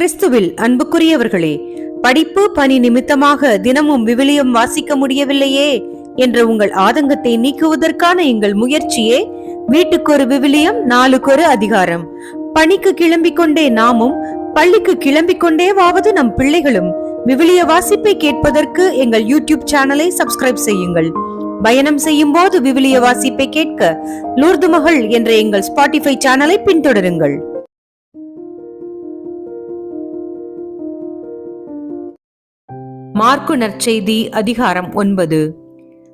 கிறிஸ்துவில் அன்புக்குரியவர்களே படிப்பு பணி நிமித்தமாக தினமும் விவிலியம் வாசிக்க முடியவில்லையே என்ற உங்கள் ஆதங்கத்தை நீக்குவதற்கான எங்கள் முயற்சியே வீட்டுக்கு ஒரு விவிலியம் நாளுக்கு ஒரு அதிகாரம். பணிக்கு கிளம்பிக் கொண்டே நாமும் பள்ளிக்கு கிளம்பிக் கொண்டேவாவது நம் பிள்ளைகளும் விவிலிய வாசிப்பை கேட்பதற்கு எங்கள் யூடியூப் சேனலை சப்ஸ்கிரைப் செய்யுங்கள். பயணம் செய்யும் போது விவிலிய வாசிப்பை கேட்க லூர்து மகள் என்ற எங்கள் ஸ்பாட்டிஃபை சேனலை பின்தொடருங்கள். மார்க்கு நற்செய்தி அதிகாரம் ஒன்பது.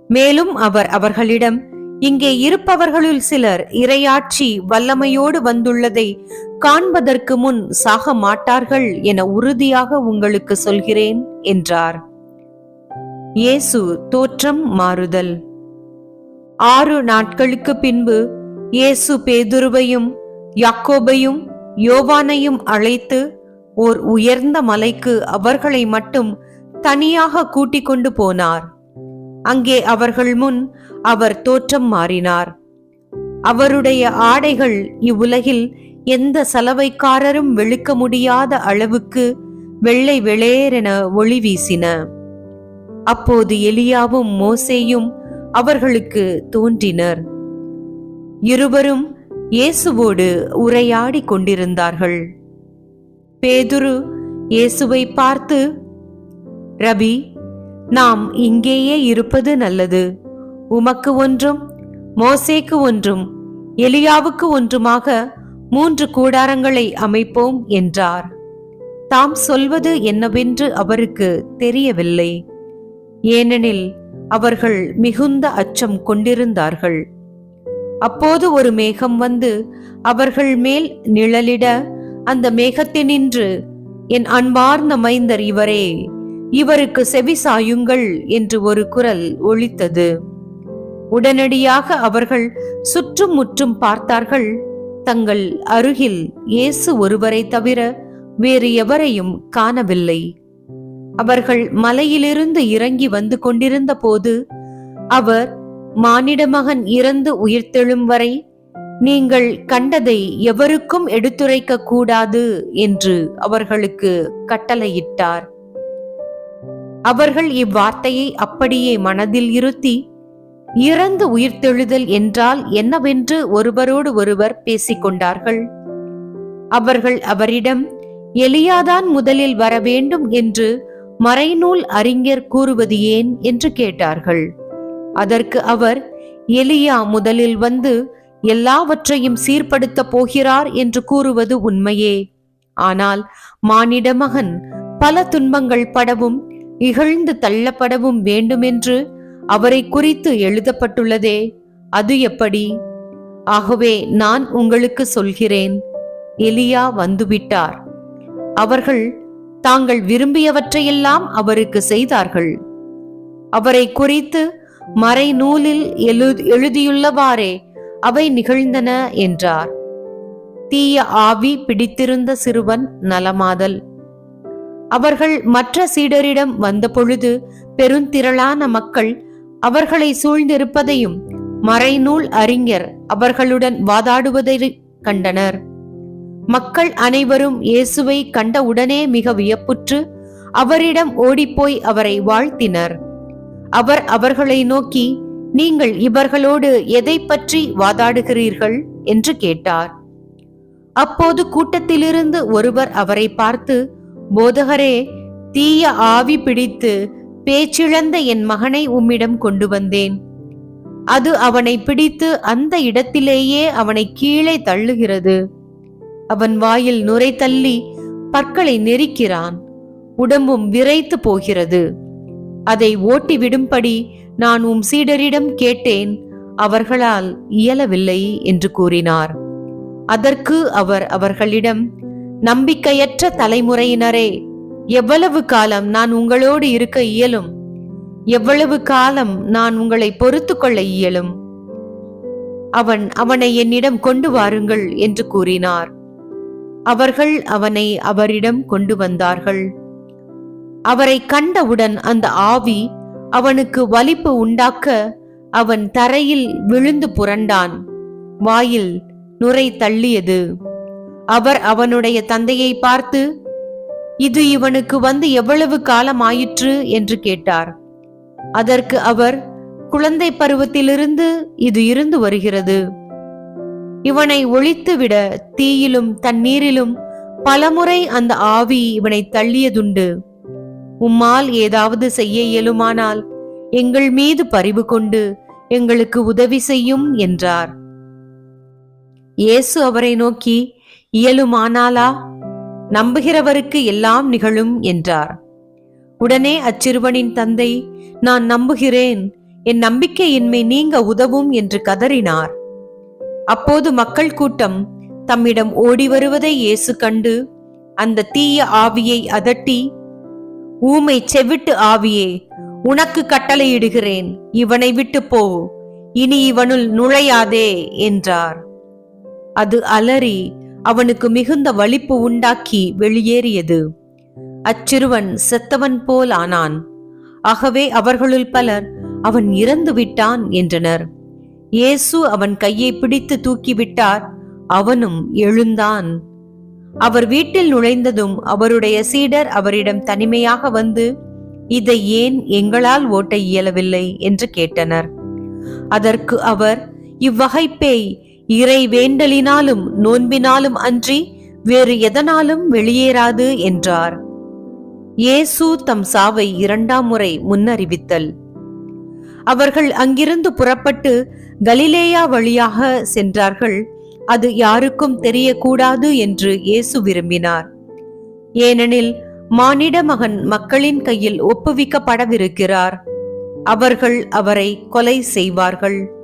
மேலும் அவர் அவர்களிடம் இங்கே இருப்பவர்களுள் சிலர் இரையாட்சி வல்லமையோடு வந்துள்ளதை காண்பதற்கு முன் சாக மாட்டார்கள் என உறுதியாக உங்களுக்கு சொல்கிறேன் என்றார். இயேசு தோற்றம் மாறுதல். ஆறு நாட்களுக்கு பின்பு இயேசு பேதுருவையும் யாக்கோபையும் யோவானையும் அழைத்து ஓர் உயர்ந்த மலைக்கு அவர்களை மட்டும் தனியாக கூட்டிக் கொண்டு போனார். அங்கே அவர்கள் முன் அவர் தோற்றம் மாறினார். அவருடைய ஆடைகள் இவ்வுலகில் எந்த சலவைக்காரரும் வெளுக்க முடியாத அளவுக்கு வெள்ளை வெளேரென ஒளி வீசின. அப்போது எலியாவும் மோசேயும் அவர்களுக்கு தோன்றினர். இருவரும் இயேசுவோடு உரையாடி கொண்டிருந்தார்கள். பேதுரு இயேசுவை பார்த்து ரபி நாம் இங்கேயே இருப்பது நல்லது. உமக்கு ஒன்றும் மோசேக்கு ஒன்றும் எலியாவுக்கு ஒன்றுமாக மூன்று கூடாரங்களை அமைப்போம் என்றார். தாம் சொல்வது என்னவென்று அவருக்கு தெரியவில்லை. ஏனெனில் அவர்கள் மிகுந்த அச்சம் கொண்டிருந்தார்கள். அப்போது ஒரு மேகம் வந்து அவர்கள் மேல் நிழலிட அந்த மேகத்தினின்று என் அன்பார்ந்த மைந்தர் இவரே இவருக்கு செவி சாயுங்கள் என்று ஒரு குரல் ஒழித்தது. உடனடியாக அவர்கள் சுற்றும் முற்றும் பார்த்தார்கள். தங்கள் அருகில் இயேசு ஒருவரை தவிர வேறு எவரையும் காணவில்லை. அவர்கள் மலையிலிருந்து இறங்கி வந்து கொண்டிருந்த போது அவர் மானிட மகன் இறந்து உயிர்த்தெழும் வரை நீங்கள் கண்டதை எவருக்கும் எடுத்துரைக்க கூடாது என்று அவர்களுக்கு கட்டளையிட்டார். அவர்கள் இவ்வார்த்தையை அப்படியே மனதில் இருத்தி இறந்து உயிர்த்தெழுதல் என்றால் என்னவென்று ஒருவரோடு ஒருவர் பேசிக்கொண்டார்கள் அவர்கள் அவரிடம் எலியாதான் முதலில் வர வேண்டும் என்று மறைநூல் அறிஞர் கூறுவது ஏன்? என்று கேட்டார்கள். அதற்கு அவர் எலியா முதலில் வந்து எல்லாவற்றையும் சீர்படுத்த போகிறார் என்று கூறுவது உண்மையே. ஆனால் மானிட மகன் பல துன்பங்கள் படவும் இகழ்ந்து தள்ளப்படவும் வேண்டுமென்று அவரை குறித்து எழுதப்பட்டுள்ளதே. அது எப்படி? ஆகவே நான் உங்களுக்கு சொல்கிறேன். எலியா வந்துவிட்டார். அவர்கள் தாங்கள் விரும்பியவற்றையெல்லாம் அவருக்கு செய்தார்கள். அவரை குறித்து மறைநூலில் எழு எழுதியுள்ளவாறே அவை நிகழ்ந்தன என்றார். தீய ஆவி பிடித்திருந்த சிறுவன் நலமாதல். அவர்கள் மற்ற சீடரிடம் வந்தபொழுது பெருந்திரளான மக்கள் அவர்களை சூழ்ந்திருப்பதையும் மறைநூல் அறிஞர் அவர்களுடன் வாதாடுவதை கண்டனர். மக்கள் அனைவரும் இயேசுவை கண்டவுடனே மிக வியப்புற்று அவரிடம் ஓடிப்போய் அவரை வாழ்த்தினர். அவர் அவர்களை நோக்கி நீங்கள் இவர்களோடு எதை பற்றி வாதாடுகிறீர்கள்? என்று கேட்டார். அப்போது கூட்டத்திலிருந்து ஒருவர் அவரை பார்த்து போதகரே தீய ஆவி பிடித்து பேச்சிழந்த என் மகனை உம்மிடம் கொண்டு வந்தேன். அது அவனை பிடித்து அந்த இடத்திலேயே அவனை கீழே தள்ளுகிறது. அவன் வாயில் நுரை தள்ளி பற்களை நெரிக்கிறான். உடம்பும் விரைத்து போகிறது. அதை ஓட்டி விடும்படி நான் உம் சீடரிடம் கேட்டேன் அவர்களால் இயலவில்லை என்று கூறினார். அதற்கு அவர் அவர்களிடம் நம்பிக்கையற்ற தலைமுறையினரே எவ்வளவு காலம் நான் உங்களோடு இருக்க இயலும்? எவ்வளவு காலம் நான் உங்களை பொறுத்து கொள்ள இயலும்? அவன் அவனை என்னிடம் கொண்டு வாருங்கள் என்று கூறினார். அவர்கள் அவனை அவரிடம் கொண்டு வந்தார்கள். அவரை கண்டவுடன் அந்த ஆவி அவனுக்கு வலிப்பு உண்டாக்க அவன் தரையில் விழுந்து புரண்டான். வாயில் நுரை தள்ளியது. அவர் அவனுடைய தந்தையை பார்த்து இது இவனுக்கு வந்து எவ்வளவு காலம் ஆயிற்று என்று கேட்டார். அதற்கு அவர் குழந்தை பருவத்திலிருந்து இது இருந்து வருகிறது. இவனை ஒழித்துவிட தீயிலும் தண்ணீரிலும் பலமுறை அந்த ஆவி இவனை தள்ளியதுண்டு. உம்மால் ஏதாவது செய்ய இயலுமானால் எங்கள் மீது பரிவு கொண்டு எங்களுக்கு உதவி செய்யும் என்றார். இயேசு அவரை நோக்கி இயலுமானாலா? நம்புகிறவருக்கு எல்லாம் நிகழும் என்றார். உடனே அச்சிறுவனின் தந்தை நான் நம்புகிறேன். என் நம்பிக்கையின்மை நீங்க உதவும் என்று கதறினார். அப்போது மக்கள் கூட்டம் தம்மிடம் ஓடி வருவதை இயேசு கண்டு அந்த தீய ஆவியை அதட்டி ஊமை செவிட்டு ஆவியே உனக்கு கட்டளையிடுகிறேன். இவனை விட்டு போ. இனி இவனுள் நுழையாதே என்றார். அது அலறி அவனுக்கு மிகுந்த வலிப்பு உண்டாக்கி வெளியேறியது. அச்சிறுவன் செத்தவன் போல் ஆனான். ஆகவே அவர்களுள் பலர் அவன் இறந்து விட்டான் என்றனர். இயேசு அவன் கையை பிடித்து தூக்கிவிட்டார் அவனும் எழுந்தான். அவர் வீட்டில் நுழைந்ததும் அவருடைய சீடர் அவரிடம் தனிமையாக வந்து இதை ஏன் எங்களால் ஓட்ட இயலவில்லை? என்று கேட்டனர். அதற்கு அவர் இவ்வகை பேய் இறை வேண்டலினாலும் நோன்பினாலும் அன்றி வேறு எதனாலும் வெளியேறாது என்றார். இயேசு தம் சாவை இரண்டாம் முறை முன்னறிவித்தல். அவர்கள் அங்கிருந்து புறப்பட்டு கலிலேயா வழியாக சென்றார்கள். அது யாருக்கும் தெரியக்கூடாது என்று இயேசு விரும்பினார். ஏனெனில் மானிட மகன் மக்களின் கையில் ஒப்புவிக்கப்படவிருக்கிறார். அவர்கள் அவரை கொலை செய்வார்கள்.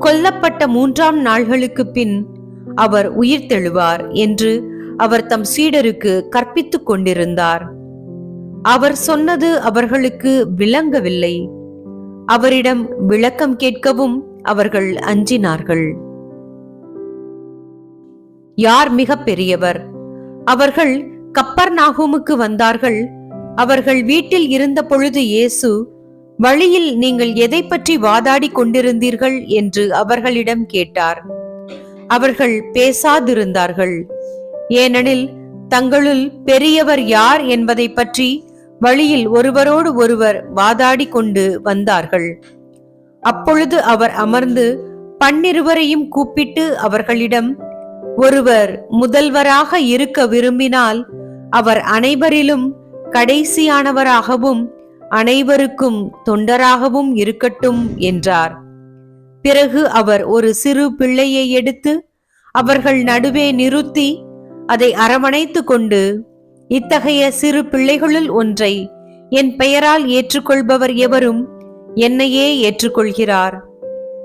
கொல்லப்பட்ட மூன்றாம் நாள்களுக்கு பின் அவர் உயிர் தெழுவார் என்று அவர் தம் சீடருக்கு கற்பித்துக் கொண்டிருந்தார். அவர் சொன்னது அவர்களுக்கு விளங்கவில்லை. அவரிடம் விளக்கம் கேட்கவும் அவர்கள் அஞ்சினார்கள். யார் மிக பெரியவர்? அவர்கள் கப்பர் நாகூமுக்கு வந்தார்கள். அவர்கள் வீட்டில் இருந்த பொழுது இயேசு வழியில் நீங்கள் எதை பற்றி வாதாடி கொண்டிருந்தீர்கள் என்று அவர்களிடம் கேட்டார். அவர்கள் பேசாதிருந்தார்கள். ஏனெனில் தங்களுள் பெரியவர் யார் என்பதை பற்றி வழியில் ஒருவரோடு ஒருவர் வாதாடி கொண்டு வந்தார்கள். அப்பொழுது அவர் அமர்ந்து பன்னிருவரையும் கூப்பிட்டு அவர்களிடம் ஒருவர் முதல்வராக இருக்க விரும்பினால் அவர் அனைவரிலும் கடைசியானவராகவும் அனைவருக்கும் தொண்டராகவும் இருக்கட்டும் என்றார். பிறகு அவர் ஒரு சிறு பிள்ளையை எடுத்து அவர்கள் நடுவே நிறுத்தி அதை அரவணைத்து கொண்டு இத்தகைய சிறு பிள்ளைகளுள் ஒன்றை என் பெயரால் ஏற்றுக்கொள்பவர் எவரும் என்னையே ஏற்றுக்கொள்கிறார்.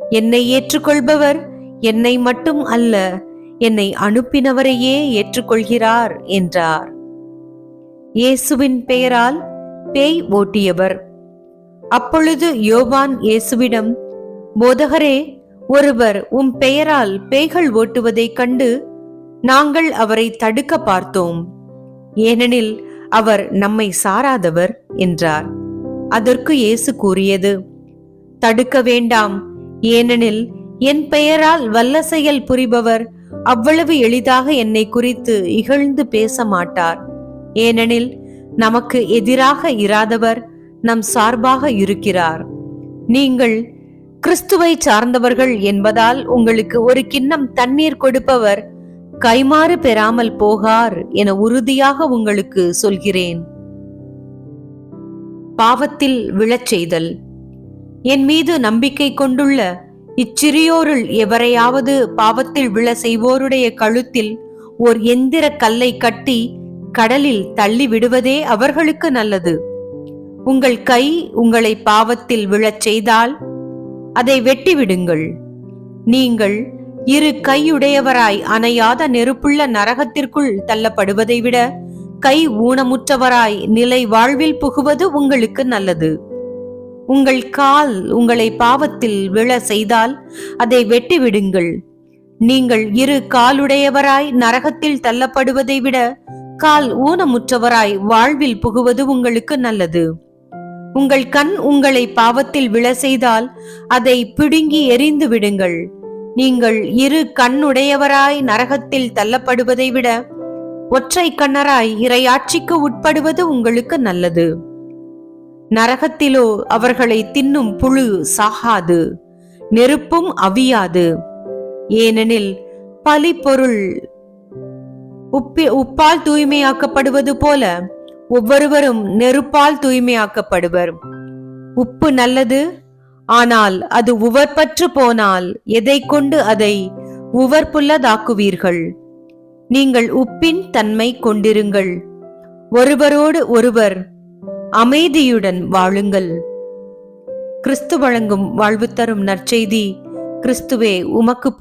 என்னை ஏற்றுக்கொள்பவர் என்னை மட்டும் அல்ல என்னை அனுப்பினவரையே ஏற்றுக்கொள்கிறார் என்றார். இயேசுவின் பெயரால் பேய் ஓட்டியவர். அப்பொழுது யோவான் இயேசுவிடம் போதகரே ஒருவர் உம் பெயரால் பேய்கள் ஓட்டுவதைக் கண்டு நாங்கள் அவரை தடுக்க பார்த்தோம். ஏனெனில் அவர் நம்மை சாராதவர் என்றார். அதற்கு இயேசு கூறியது தடுக்க வேண்டாம். ஏனெனில் என் பெயரால் வல்ல செயல் புரிபவர் அவ்வளவு எளிதாக என்னை குறித்து இகழ்ந்து பேச மாட்டார். ஏனெனில் நமக்கு எதிராக இராதவர் நம் சார்பாக இருக்கிறார். நீங்கள் கிறிஸ்துவை சார்ந்தவர்கள் என்பதால் உங்களுக்கு ஒரு கிண்ணம் தண்ணீர் கொடுப்பவர் கைமாறு பெறாமல் போகார் என உறுதியாக உங்களுக்கு சொல்கிறேன். பாவத்தில் விழச் செய்தல். என் மீது நம்பிக்கை கொண்டுள்ள இச்சிறியோருள் எவரையாவது பாவத்தில் விழ செய்வோருடைய கழுத்தில் ஓர் எந்திர கல்லை கட்டி கடலில் தள்ளி விடுவதே அவர்களுக்கு நல்லது. உங்கள் கை உங்களை பாவத்தில் விழச் செய்தால் அதை வெட்டிவிடுங்கள். நீங்கள் இரு கையுடையவராய் அணையாத நெருப்புள்ள நரகத்திற்குள் தள்ளப்படுவதை விட கை ஊனமுற்றவராய் நிலை வாழ்வில் புகுவது உங்களுக்கு நல்லது. உங்கள் கால் உங்களை பாவத்தில் விழ செய்தால் அதை வெட்டிவிடுங்கள். நீங்கள் இரு காலுடையவராய் நரகத்தில் தள்ளப்படுவதை விட கால் ஊனமுற்றவராய் வாழ்வில் புகுவது உங்களுக்கு நல்லது. உங்கள் கண் உங்களை பாவத்தில் விழ செய்தால் அதை பிடுங்கி எரிந்து விடுங்கள். நீங்கள் இரு கண்ணுடையவராய் நரகத்தில் தள்ளப்படுவதை விட ஒற்றை கண்ணராய் இரையாட்சிக்கு உட்படுவது உங்களுக்கு நல்லது. நரகத்திலோ அவர்களை தின்னும் புழு சாகாது நெருப்பும் அவியாது. ஏனெனில் பலிப்பொருள் உப்பி உப்பால் தூய்மையாக்கப்படுவது போல ஒவ்வொருவரும் நெருப்பால் தூய்மையாக்கப்படுவர். உப்பு நல்லது ஆனால் அது உவர்பற்று போனால் எதை கொண்டு அதை உவர்ப்புள்ளதாக்குவீர்கள்? நீங்கள் உப்பின் தன்மை கொண்டிருங்கள். ஒருவரோடு ஒருவர் அமைதியுடன் வாழுங்கள். கிறிஸ்து வழங்கும் வாழ்வு தரும் நற்செய்தி கிறிஸ்துவே உமக்கு